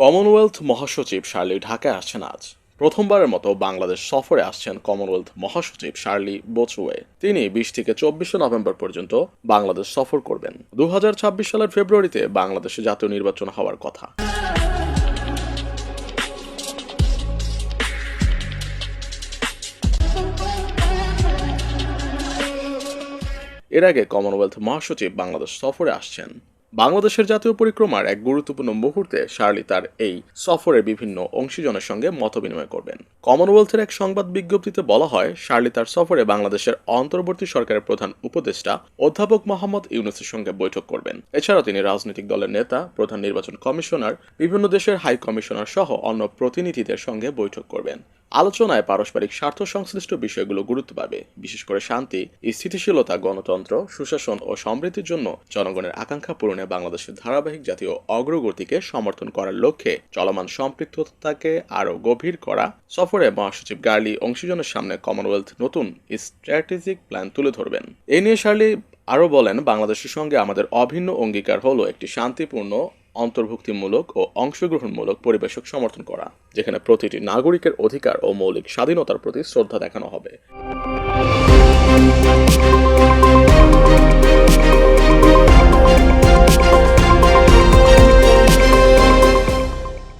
Commonwealth মহাসচিব Shirley ঢাকায় আসছেন আজ। প্রথমবারের মতো বাংলাদেশ সফরে আসছেন কমনওয়েলথ মহাসচিব শার্লি বোচুয়ে তিনি বিশ থেকে চব্বিশে নভেম্বর পর্যন্ত বাংলাদেশ সফর করবেন। দু হাজার ছাব্বিশ সালের ফেব্রুয়ারিতে বাংলাদেশে জাতীয় নির্বাচন হওয়ার কথা। এর আগে কমনওয়েলথ মহাসচিব বাংলাদেশ সফরে আসছেন। বাংলাদেশের জাতীয় পরিক্রমার এক গুরুত্বপূর্ণ মুহূর্তে শার্লি তার এই সফরে বিভিন্ন অংশীজনের সঙ্গে মতবিনিময় করবেন। কমনওয়েলথের এক সংবাদ বিজ্ঞপ্তিতে বলা হয়, শার্লি তার সফরে বাংলাদেশের অন্তর্বর্তী সরকারের প্রধান উপদেষ্টা অধ্যাপক মোহাম্মদ ইউনুসের সঙ্গে বৈঠক করবেন। এছাড়াও তিনি রাজনৈতিক দলের নেতা, প্রধান নির্বাচন কমিশনার, বিভিন্ন দেশের হাই কমিশনার সহ অন্য প্রতিনিধিদের সঙ্গে বৈঠক করবেন। আলোচনায় পারস্পরিক স্বার্থ সংশ্লিষ্ট বিষয়গুলো গুরুত্ব পাবে। বিশেষ করে শান্তি, স্থিতিশীলতা, গণতন্ত্র, সুশাসন ও সমৃদ্ধির জন্য জনগণের আকাঙ্ক্ষা পূরণে বাংলাদেশের ধারাবাহিক জাতীয় অগ্রগতিকে সমর্থন করার লক্ষ্যে চলমান সম্পৃক্ততাকে আরও গভীর করা, সফরে মহাসচিব গার্লি অংশীজনের সামনে কমনওয়েলথ নতুন স্ট্র্যাটেজিক প্ল্যান তুলে ধরবেন। এ নিয়ে শার্লি আরও বলেন, বাংলাদেশের সঙ্গে আমাদের অভিন্ন অঙ্গীকার হলো একটি শান্তিপূর্ণ অন্তর্ভুক্তিমূলক ও অংশগ্রহণমূলক পরিবেশক সমর্থন করা, যেখানে প্রতিটি নাগরিকের অধিকার ও মৌলিক স্বাধীনতার প্রতি শ্রদ্ধা দেখানো হবে।